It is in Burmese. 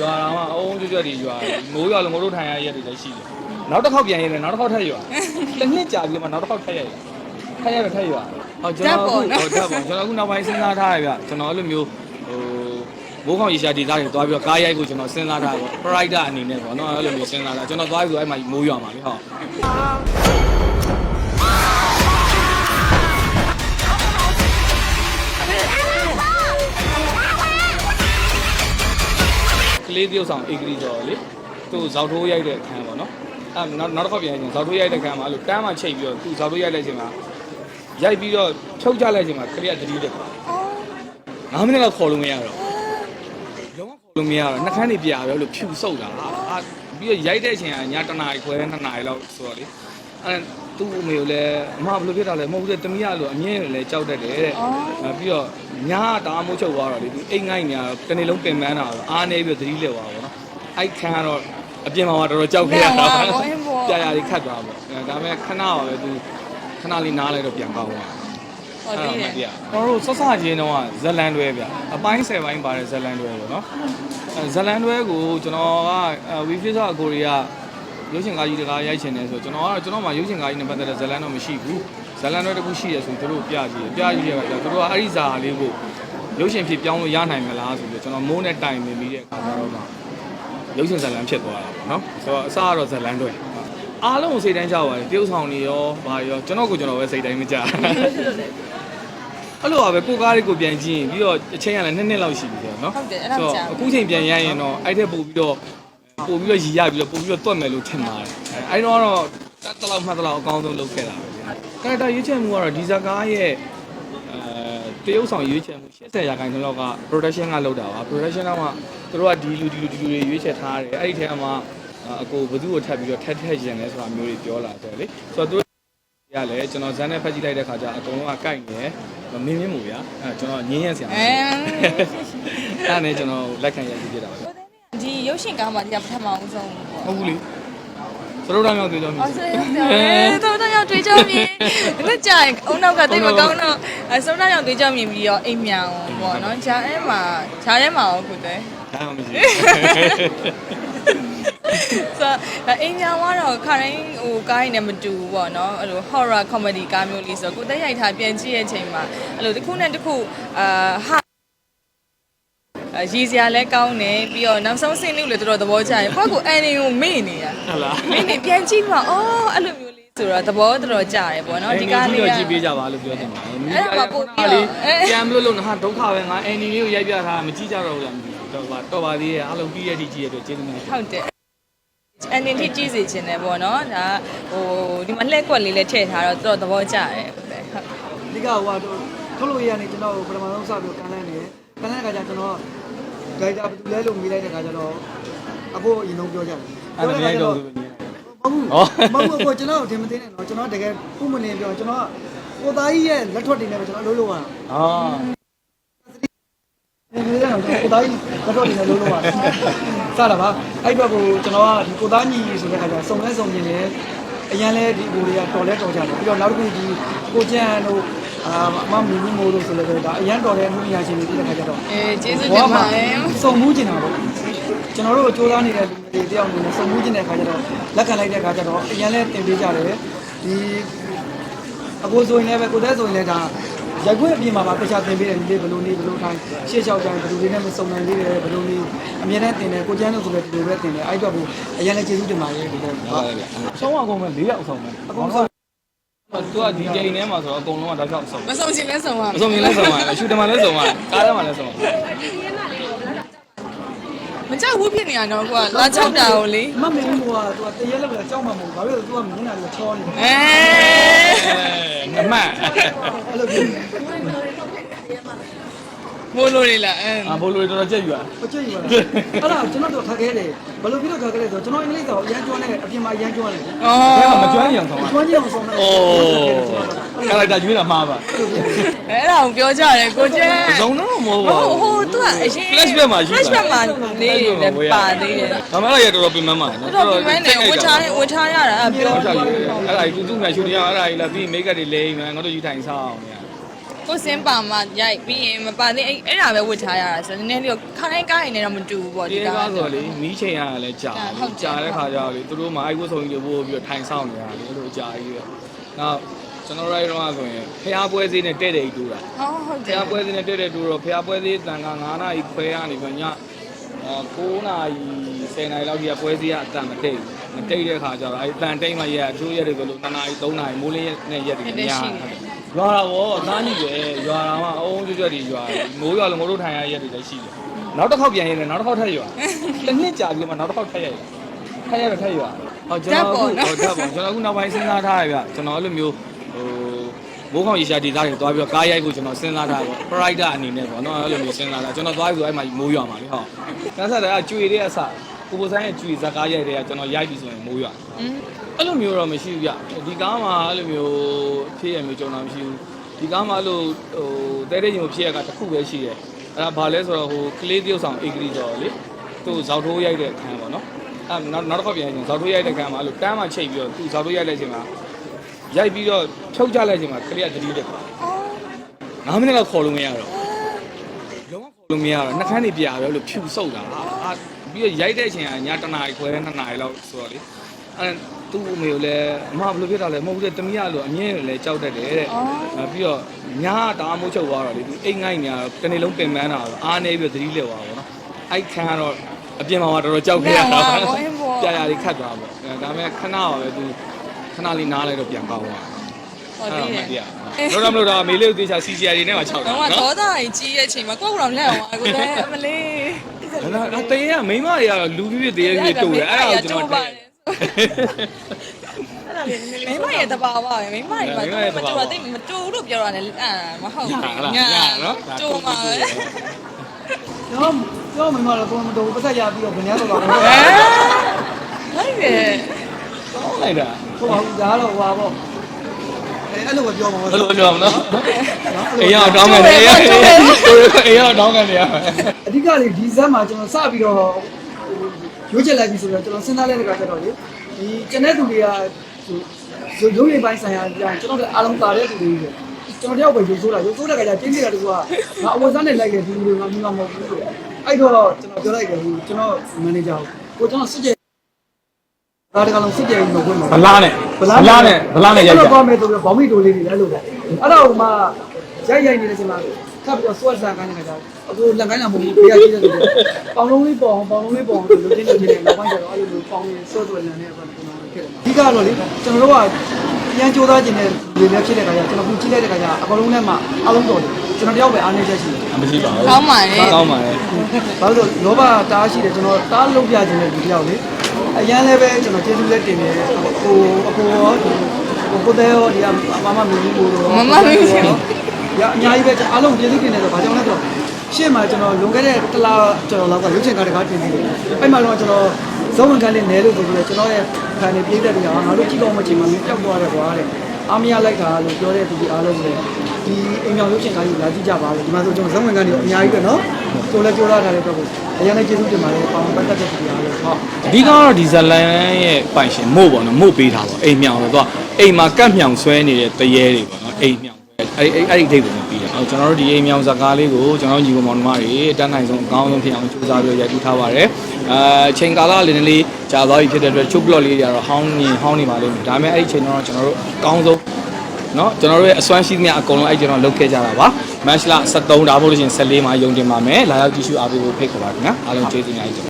ရွာတော်မှအုံးကျွတ်ကျွတ်တွေရွာမိုးရွာလို့ငိုတို့ထိုင်ရရက်တွေလည်းရှိတယ်နောက်တစ်ခေါက်ပြန်ရင်လည်းနောက်တစ်ခေါက်ထပ်ရွာတစ်နှစ်ကြာပြီးမှနောက်တစ်ခေါက်ထပ်ရရထပ်ရတော့ထပ်ရွာဟောကျွန်တော်အခုဟောဓာတ်ပေါ့ကျွန်တော်အခုနောက်ပိုင်းစဉ်းစားထားရဗျကျွန်တော်အဲ့လိုမျိုးဟိုမိုးခေါင်ရေရှာဒေသတွေသွားပြီးတော့ကားရိုက်ကိုကျွန်တော်စဉ်းစားထားပေါ့ provider အနေနဲ့ပေါ့နော်အဲ့လိုမျိုးစဉ်းစားတာကျွန်တော်သွားပြီးတော့အဲ့မှာမိုးရွာမှာလေဟုတ် လေးတယောက်ဆောင်အေဂရီကျော်လေသူ့ဇောက်ထိုးရိုက်တဲ့အခန်းပေါ့နော်အဲနောက်နောက်တစ်ခါပြန်ရင်ဇောက်ထိုးရိုက်တဲ့အခန်းမှာအဲ့လိုတန်းမှချိတ်ပြီးတော့သူ့ဇောက်ထိုးရိုက်လိုက်ချိန်မှာရိုက်ပြီးတော့ဖြုတ်ချလိုက်ချိန်မှာကလေးကတတိတက်9မိနစ်လောက်ခေါ်လို့မရတော့လုံးဝခေါ်လို့မရတော့နှာခမ်းတွေပြာပဲလို့ဖြူဆုပ်တာအာပြီးတော့ရိုက်တဲ့အချိန်ကညတနာရီခွဲ2နာရီလောက်ဆိုတော့လေ အဲသူ့အမေကိုလည်းအမဘယ်လိုဖြစ်တာလဲမဟုတ်ဘူးတဲ့တမီးရလို့အမြင်လည်းကြောက်တတ်တယ်တဲ့အဲပြီးတော့ညတအားမိုးချုပ်သွားတော့လေသူအိမ်ငိုက်နေရတနေ့လုံးပင်ပန်းတာတော့အားနေပြီးသတိလက်သွားပါတော့အိုက်ခန်းကတော့အပြင်မှာတော့တော်တော်ကြောက်ခဲ့ရတာကြာရလေးခတ်သွားပေါ့အဲဒါပေမဲ့ခဏတော့ပဲသူခဏလေးနားလိုက်တော့ပြန်ကောင်းသွားဟုတ်တယ်အဲ့ဒါမှပြကျွန်တော်တို့ဆော့ဆာချင်းတော့ဇလန်တွဲဗျအပိုင်း10ပိုင်းပါတယ်ဇလန်တွဲပေါ့နော်အဲဇလန်တွဲကိုကျွန်တော်ကဝီဖစ်စာအကိုရီးယား ရုပ်ရှင်ကားကြီးတကားရိုက်ချင်တယ်ဆိုကျွန်တော်ကတော့ကျွန်တော်မှရုပ်ရှင်ကားကြီးနဲ့ပတ်သက်တဲ့ဇလန်တော့မရှိဘူးဇလန်တွဲတစ်ခုရှိရဆိုသူတို့ပြကြည့်ပြကြည့်ရပါဗျသူတို့ကအဲ့ဒီဇာလေးကိုရုပ်ရှင်ဖြစ်ပြောင်းလို့ရနိုင်မလားဆိုပြီးကျွန်တော်မိုးနဲ့တိုင်နေပြီးတဲ့အခါကျတော့ရုပ်ရှင်ဇလန်ဖြစ်သွားတာပေါ့နော်ဆိုတော့အစားကတော့ဇလန်တွဲအားလုံးကိုစိတ်တိုင်းကြပါတယ်တရုပ်ဆောင်တွေရောဘာရောကျွန်တော်ကိုကျွန်တော်ပဲစိတ်တိုင်းမကြအဲ့လိုပါပဲကိုကားလေးကိုပြန်ကြည့်ရင်ပြီးတော့အချိန်ကလည်းနှစ်နှစ်လောက်ရှိပြီဆိုတော့နော်ဟုတ်တယ်အဲ့ဒါကြာအခုချိန်ပြန်ရရင်တော့အဲ့ထက်ပို့ပြီးတော့ ပို့ပြီးတော့ရည်ရပြီးတော့ပို့ပြီးတော့တွတ်မယ်လို့ထင်ပါတယ်အဲ့တော့တော့တလောက်မှတ်တလောက်အကောင်းဆုံးလုပ်ခဲ့တာပဲကရက်တာရွေးချယ်မှုကတော့ဒီဇာကားရဲ့အဲတရုပ်ဆောင်ရွေးချယ်မှု80ရာခိုင်နှုန်းလောက်က production ကလုပ်တာပါ production ကမှသူတို့ကဒီလူဒီလူဒီလူတွေရွေးချယ်ထားတယ်အဲ့ဒီထဲမှာအကိုဘသူ့ကိုထပ်ပြီးတော့ထက်ထက်ရင်လဲဆိုတာမျိုးတွေပြောလာတယ်လေဆိုတော့သူရလဲကျွန်တော်ဇန်နဲ့ဖက်ကြည့်လိုက်တဲ့ခါကျအကုန်လုံးကကိုက်နေမင်းမင်းမူဗျာအဲကျွန်တော်ငင်းရဆရာအဲအဲ့ဒါနဲ့ကျွန်တော်လက်ခံရည်ပြစ်တာပဲ ဒီရုပ်ရှင်ကားမှာဒီကပထမအောင်ဆုံးပေါ့ဟုတ်ဘူးလေသရုပ်တော်မြောက်တွေ့တော့မြင်အော်ဆိုရင်တော့တော့ရောက်တွေ့ကြမြင်လက်ကြရင်အုံနောက်ကတိတ်မကောင်းတော့အဆုံးတော့ရောက်တွေ့ကြမြင်ပြီးတော့အိမ်မြန်ပေါ့နော်ဂျာအဲမှာဂျာထဲမှာဟုတ်ကွတယ်ဒါမှမရှိဆိုတော့အိမ်မြန်ကတော့ခါတိုင်းဟိုကားရင်းနဲ့မတူဘူးပေါ့နော်အဲ့လို horror comedy ကားမျိုးလေးဆိုတော့ကိုတက်ရိုက်ထားပြန်ကြည့်ရဲ့အချိန်မှာအဲ့လိုတစ်ခုနဲ့တစ်ခုအာဟာအဲ ရည်စရာလည်းကောင်းတယ်ပြီးတော့နောက်ဆုံးဆင်းလို့လည်းတော်တော်သဘောကျတယ်ကိုကကိုအန်နီကိုမေ့နေရဟုတ်လားမေ့နေပြန်ကြည့်မှအော်အဲ့လိုမျိုးလေးဆိုတော့သဘောတော်တော်ကျတယ်ပေါ့နော်ဒီကားလေးတော့ကကြည့်ပေးကြပါလို့ပြောတင်ပါတယ်အဲ့ဒါမှပို့ပြီးတော့အဲကြံမလို့လို့ဟာဒုက္ခပဲငါအန်နီလေးကိုရိုက်ပြထားမကြည့်ကြတော့ဘူးလားမသိဘူးတော့ပါတော့ပါသေးရဲ့အားလုံးပြီးရတဲ့ကြည့်ရတော့ကျေးဇူးတင်ပါတယ်ဟုတ်တယ်အန်နီထိကြည့်စီခြင်းတယ်ပေါ့နော်ဒါဟိုဒီမှာလှည့်ကွက်လေးလည်းထည့်ထားတော့တော်တော်သဘောကျတယ်ဟုတ်တယ်ဟုတ်အဓိကဟိုကတော့ထုတ်လို့ရနေကျွန်တော်ပထမဆုံးစပြီးကန်လန်းနေကန်လန်းကကြကျွန်တော် ဒိုင်တာဘယ်သူလဲလို့မေးလိုက်တဲ့ခါကျတော့အခုအရင်ဆုံးပြောကြတယ်အဲ့ဒါမြိုက်တော့သူမြင်မဟုတ်ဘူးမဟုတ်ဘူးကျွန်တော်တင်မသိနဲ့နော်ကျွန်တော်တကယ်ပုံမလင်းပြောကျွန်တော်ကိုသားကြီးရဲ့လက်ထွက်တွေနဲ့ပဲကျွန်တော်အလုပ်လုပ်ရတာအာဒီလိုတော့ကိုသားကြီးလက်ထွက်တွေနဲ့လုပ်လုပ်ရတာစတာပါအဲ့ဘက်ကိုကျွန်တော်ကဒီကိုသားညီဆိုတဲ့ခါကျစုံလဲစုံမြင်တယ်အရင်လဲဒီကိုတွေကတော်လဲတော်ကြတယ်ပြီးတော့နောက်တစ်ခုဒီကိုကျန်တို့ အာမမင်းမိုးတို့ဆိုလည်းဒါအရန်တော်တဲ့အမှုညာရှင်တွေတဲ့ခါကျတော့အဲကျေးဇူးတင်ပါတယ်စုံမှုကျင်တာပေါ့ကျွန်တော်တို့စူးစမ်းနေတဲ့လူတွေတယောက်အနေနဲ့စုံမှုကျင်တဲ့ခါကျတော့လက်ခံလိုက်တဲ့ခါကျတော့အရင်လဲတင်ပေးကြတယ်ဒီအကိုဆိုရင်လည်းပဲကိုသက်ဆိုရင်လည်းဒါရက်ခွင့်အပြင်မှာပါတခြားတင်ပေးတယ်ဒီလေးဘလို့နေဘလို့ထိုင်ရှေ့လျှောက်ကြရင်ဘလို့တွေနဲ့မစုံနိုင်သေးတယ်ဘလို့နေအမြဲတမ်းတင်တယ်ကိုကျန်းလို့ဆိုလည်းဒီလိုပဲတင်တယ်အဲ့တော့ဘူးအရင်လည်းကျေးဇူးတင်ပါတယ်ဒီလိုဟုတ်ပါရဲ့ဆုံးအောင်ကုန်မဲ့၄ရောက်ဆုံးမဲ့အကုန်ဆုံး သူကဒီချိန်ထဲမှာဆိုတော့အကုန်လုံးကတောက်လျှောက်ဆုံးမဆုံးချင်လဲဆုံးပါအဆုံးမြင်လဲဆုံးပါရှူတမလဲဆုံးပါကားထဲမှာလဲဆုံးပါမကြောက်ဘူးဖြစ်နေရတော့ကိုကလာချောက်တာကိုလေမမင်းမိုးကသူကတရက်လောက်လည်းကြောက်မှာမဟုတ်ဘာလို့လဲသူကမျက်နှာတွေကချောနေတယ်အဲအဲအမှန်အဲ့လိုပြော မိုးလို့လေလားအဲအဘိုးလိုတော်တော်ကြက်ယူอ่ะမကြည့်ရဘူးအဲ့ဒါကျွန်တော်တို့ခက်ခဲတယ်ဘယ်လိုဖြစ်လို့ခက်ခဲလဲဆိုတော့ကျွန်တော်အင်္ဂလိပ်စာကိုအရန်ကျွမ်းနေအပြင်မှာအရန်ကျွမ်းနေတယ်ဩမကျွမ်းရင်ဆုံးကျွမ်းကြည့်အောင်ဆုံးတယ်အိုးကာလိုက်တာကျွေးတာမှားပါအဲ့ဒါကိုပြောကြတယ်ကိုကျဲဇုံတော့မဟုတ်ဟိုပါဘူးဟိုသူကအရင် flashback မှာရှိတာ flashback မှာနေတယ်ပါသေးတယ်ဒါမှလည်းရတော်တော်ပြင်မှန်းပါနော်တော်တော်ပြိုင်းနေဝတ်ထားဝတ်ထားရတာအဲ့ပြောဟုတ်တယ်အဲ့ဒါကြီးသူ့သူ့မြန်ရှူတင်ရအဲ့ဒါကြီးလာပြီးမိတ်ကပ်တွေလဲမှငါတို့ယူထိုင်စားအောင်ညာ ကကိုစင်းပါမှရိုက်ပြီးရင်မပါသေးအဲ့အဲ့ဒါပဲဝတ်ထားရတာဆိုတော့နည်းနည်းလေးခါတိုင်းကားရင်လည်းတော့မတူဘူးပေါ့ဒီဒီကားကားဆိုတော့လေမီးချိန်ရတာလည်းကြာဟုတ်တယ်ကြာတဲ့ခါကျတော့လေသူတို့မှအိုက်ဝတ်ဆောင်ကြီးတွေပို့ပြီးတော့ထိုင်ဆောင်နေရတာလေအဲ့လိုကြာကြီးပဲနောက်ကျွန်တော်တို့ရောဆိုရင်ဖျားပွဲစည်းနဲ့တဲ့တဲ့ကြီးတူတာဟောဟုတ်ဖတယ်ျားပွဲစည်းနဲ့တဲ့တဲ့တူတော့ဖျားပွဲစည်းတန်က9နာရီခွဲရနေပြီးညအာ9နာရီ10နာရီလောက်ကြီးကပွဲစည်းကအတန်မတိတ်မတိတ်တဲ့ခါကျတော့အဲ့တန်တိတ်မှရက်အချိုးရက်တွေဆိုလို့2နာရီ3နာရီမိုးလင်းရက်နဲ့ရက်တွေည ရွာတာဗောသားကြီးပဲရွာတာမှအုံးကျွတ်ကျွတ်တွေရွာမိုးရွာလို့မိုးတို့ထိုင်ရရက်တွေလည်းရှိတယ်နောက်တစ်ခေါက်ပြန်ရင်လည်းနောက်တစ်ခေါက်ထပ်ရွာတစ်နှစ်ကြာပြီးမှနောက်တစ်ခေါက်ထပ်ရိုက်ထပ်ရတော့ထပ်ရွာဟောကျွန်တော်အခုဟောဓာတ်ပေါ့ကျွန်တော်အခုနောက်ပိုင်းစဉ်းစားထားရဗျကျွန်တော်အဲ့လိုမျိုးဟိုမိုးခေါင်ရေရှာဒေသတွေသွားပြီးတော့ကားရိုက်ဖို့ကျွန်တော်စဉ်းစားထားတယ်ပေါ့ pride အနေနဲ့ပေါ့နော်အဲ့လိုမျိုးစဉ်းစားတာကျွန်တော်သွားပြီးတော့အဲ့မှာမိုးရွာမှာလေဟောကန်းဆက်တဲ့အကျွေတဲ့အစ ကိုပိုဆိုင်ရဲ့ကျွေဇက်ကားရိုက်တဲ့ကကျွန်တော်ရိုက်ပြီဆိုရင်မိုးရွာอืมအဲ့လိုမျိုးတော့မရှိဘူးဗျဒီကားမှာအဲ့လိုမျိုးဖြစ်ရမျိုးကျွန်တော်မရှိဘူးဒီကားမှာအဲ့လိုဟိုတဲတဲ့ရင်ဖြစ်ရကတစ်ခုပဲရှိတယ်အဲ့ဒါဘာလဲဆိုတော့ဟိုကလေးတယောက်ဆောင်အေဂရီဆိုတော့လေသူဇောက်ထိုးရိုက်တဲ့အခန်းပေါ့နော်အဲ့နောက်နောက်တစ်ခါပြန်ရင်ဇောက်ထိုးရိုက်တဲ့အခန်းမှာအဲ့လိုတန်းမှချိတ်ပြီးတော့သူဇောက်ထိုးရိုက်လိုက်ချိန်မှာရိုက်ပြီးတော့ဖြုတ်ကြလိုက်ချိန်မှာကလေးကတတိတက်သွား9မိနစ်လောက်ခေါ်လို့မရတော့လုံးဝခေါ်လို့မရတော့နှကန်းတွေပြာပဲလို့ဖြူဆုပ်တာအာ ပြီးတော့ရိုက်တဲ့အချိန်ကညတနာရီခွဲ2နာရီလောက်ဆိုတော့လေအဲ့သူ့အမေကိုလည်းအမဘယ်လိုဖြစ်တာလဲမဟုတ်ဘူးတဲ့တမီးကလို့အမြင်ကိုလည်းကြောက်တတ်တယ်တဲ့အဲပြီးတော့ညာကတအားမိုးချုပ်သွားတော့လေသူအိမ်ငိုက်ညာတနေ့လုံးပင်ပန်းတာတော့အားနေပြီးတော့သတိလက်သွားပါတော့အဲ့ခံကတော့အပြင်မှာတော့တော်တော်ကြောက်ခဲ့ရတာပြာရလေးခတ်သွားပေါ့အဲဒါပေမဲ့ခဏပါပဲသူခဏလေးနားလိုက်တော့ပြန်ပေါက်သွားဟောအဲ့ဒီတော့မရဲ့သိရတော့တော့မလို့တော့မေလေးကိုတေချာ CCR တွေနဲ့မှခြောက်တာတော့နော်ဒေါသကြီးကြီးရဲ့အချိန်မှာကိုယ့်ကိုယ်တော့လက်အောင်အခုလည်းအမလေး အဲ့တရေကမိန်းမတွေကတော့လူပြည့်ပြည့်တရေပြည့်တူတယ်အဲ့ဒါကိုကျွန်တော်မိမရဲ့တဘာဝပဲမိမရဲ့မှာမတူတာတိတ်မတူလို့ပြောတာလည်းအာမဟုတ်ညာဘူးလားညာနော်တူမှာပဲကျွန်တော်ကျွန်တော်မိမတော့ကိုမတော်ဘူးပတ်သက်ရပြီးတော့ဗညာတော့ပါဘူးဟမ်လိုက်ပဲကောင်းလိုက်တာဟိုဟာဒါတော့ဟွာပေါ့ အဲအဲ့လိုပဲပြောမှာပေါ့ဘယ်လိုပြောမလဲအေးရတောင်းကန်နေရအေးရတောင်းကန်နေရအဓိကလေဒီဇက်မှာကျွန်တော်စပြီးတော့ရွေးချက်လိုက်ပြီဆိုတော့ကျွန်တော်စဉ်းစားလိုက်တဲ့အခါကျတော့လေဒီကျန်တဲ့သူတွေကဟိုရုပ်ရည်ပိုင်းဆိုင်ရာကြောင့်ကျွန်တော်တို့အားလုံးပါတဲ့သူတွေပဲကျွန်တော်တယောက်ပဲရုပ်ဆိုးတာရုပ်ဆိုးတဲ့ခါကျတင်းနေတာတူကငါအဝတ်စားနဲ့လိုက်ခဲ့ဒီလူတွေကမိမမဟုတ်ဘူးဆိုအဲ့တော့ကျွန်တော်ပြောလိုက်တယ်ဟိုကျွန်တော်မန်နေဂျာကိုကျွန်တော်စစ်ကြဒါတကလုံးစစ်ကြပြီးမဝင်ပါဗလားနဲ့ ဗလားနဲ့ဗလားနဲ့ရိုက်ကြတော့မယ်ဆိုပြီးဘောင်းမိတိုလေးတွေလည်းလို့ပဲအဲ့တော့မှရိုက်ရိုက်နေတဲ့အချိန်မှာထပ်ပြီးတော့ဆွတ်ဆန်ခိုင်းနေတာအခုလက်ကိုင်းလာမဟုတ်ဘူးပေးရကြီးတယ်ဆိုတော့ပေါင်လုံးလေးပေါင်ပေါင်လုံးလေးပေါင်ဆိုလို့ချင်းချင်းချင်းနောက်ပိုင်းကျတော့အဲ့လိုပေါင်လေးဆွတ်ဆွတ်လန်နေတော့ကျွန်တော်ဖြစ်တယ်အဓိကတော့လေကျွန်တော်တို့ကပြန်ကြိုးစားခြင်းနဲ့ဒီလည်းဖြစ်တဲ့ခါကျကျွန်တော်ခုကြည့်လိုက်တဲ့ခါကျအကောင်လုံးထဲမှာအလုံးတော်တယ်ကျွန်တော်တယောက်ပဲအားနေချက်ရှိတယ်မရှိပါဘူးကောင်းပါလေကောင်းပါလေဘာလို့လဲလောဘတားရှိတယ်ကျွန်တော်တားလုံးပြခြင်းနဲ့ဒီတယောက်လေ အရန်လည်းပဲကျွန်တော်ကျေးဇူးလက်တင်တယ်ဟိုအကိုရောဒီဟိုကိုတဲ့ရောဒီမမမီမီကိုရောမမမီမီရအများကြီးပဲအားလုံးကျေးဇူးတင်တယ်ဆိုဘာကြောင့်လဲဆိုတော့ရှေ့မှာကျွန်တော်လွန်ခဲ့တဲ့တစ်လားကျွန်တော်လောက်ကရုပ်ရှင်ကားတကားတင်ပြီးတယ်အဲ့မှာတော့ကျွန်တော်ဇုံဝင်ကန်းလေးနဲလို့ဆိုပြီးတော့ကျွန်တော်ရဲ့ခံနေပြေးတဲ့တရားငါတို့ကြည့်ကောင်းမချင်မှမင်းကြောက်သွားတယ်ကွာတဲ့အားမရလိုက်တာလို့ပြောတဲ့သူတွေအားလုံးလည်းဒီအိမ်ကြောင်ရုပ်ရှင်ကားကြီးလာကြည့်ကြပါလို့ဒီမှာဆိုကျွန်တော်ဇုံဝင်ကန်းလေးအများကြီးပဲနော် ကြိုးလဲကြိုးလာထားတဲ့အတွက်ကိုအရင်လည်းကျေးဇူးတင်ပါတယ်ပေါင်းပတ်သက်တဲ့သူတွေအားလုံးဟုတ်အဓိကတော့ဒီဇလန်ရဲ့ပိုင်ရှင်မို့ပေါ့နော်မို့ပေးတာပေါ့အိမ်မြောင်တော့သူကအိမ်မှာကတ်မြောင်ဆွဲနေတဲ့တရေတွေပေါ့နော်အိမ်မြောင်အဲ့အဲ့အဲ့ဒီအဓိပ္ပာယ်ကိုပြီးတယ်အော်ကျွန်တော်တို့ဒီအိမ်မြောင်ဇာကားလေးကိုကျွန်တော်ညီကောင်မောင်နှမတွေအတန်းနိုင်ဆုံးအကောင်းဆုံးဖြစ်အောင်ကြိုးစားပြီးရိုက်ကူးထားပါတယ်အဲချိန်ကာလလေးနည်းလေးကြာသွားပြီဖြစ်တဲ့အတွက်ချုပ်ဘလော့လေးတွေကတော့ဟောင်းနေဟောင်းနေပါလိမ့်မယ်ဒါပေမဲ့အဲ့ဒီချိန်တော့ကျွန်တော်တို့အကောင်းဆုံး เนาะကျွန်တော်တို့ရဲ့အစွမ်းရှိသမျှအကုန်လုံးအဲ့ကျွန်တော်လုပ်ခဲ့ကြတာပါမတ်လ73ဒါမှမဟုတ်လို့ရှိရင်14မှာယုံတင်ပါမယ်လာရောက်ကြည့်ရှုအားပေးဖို့ဖိတ်ခေါ်ပါခင်ဗျာအားလုံးကျေးဇူးများကြီး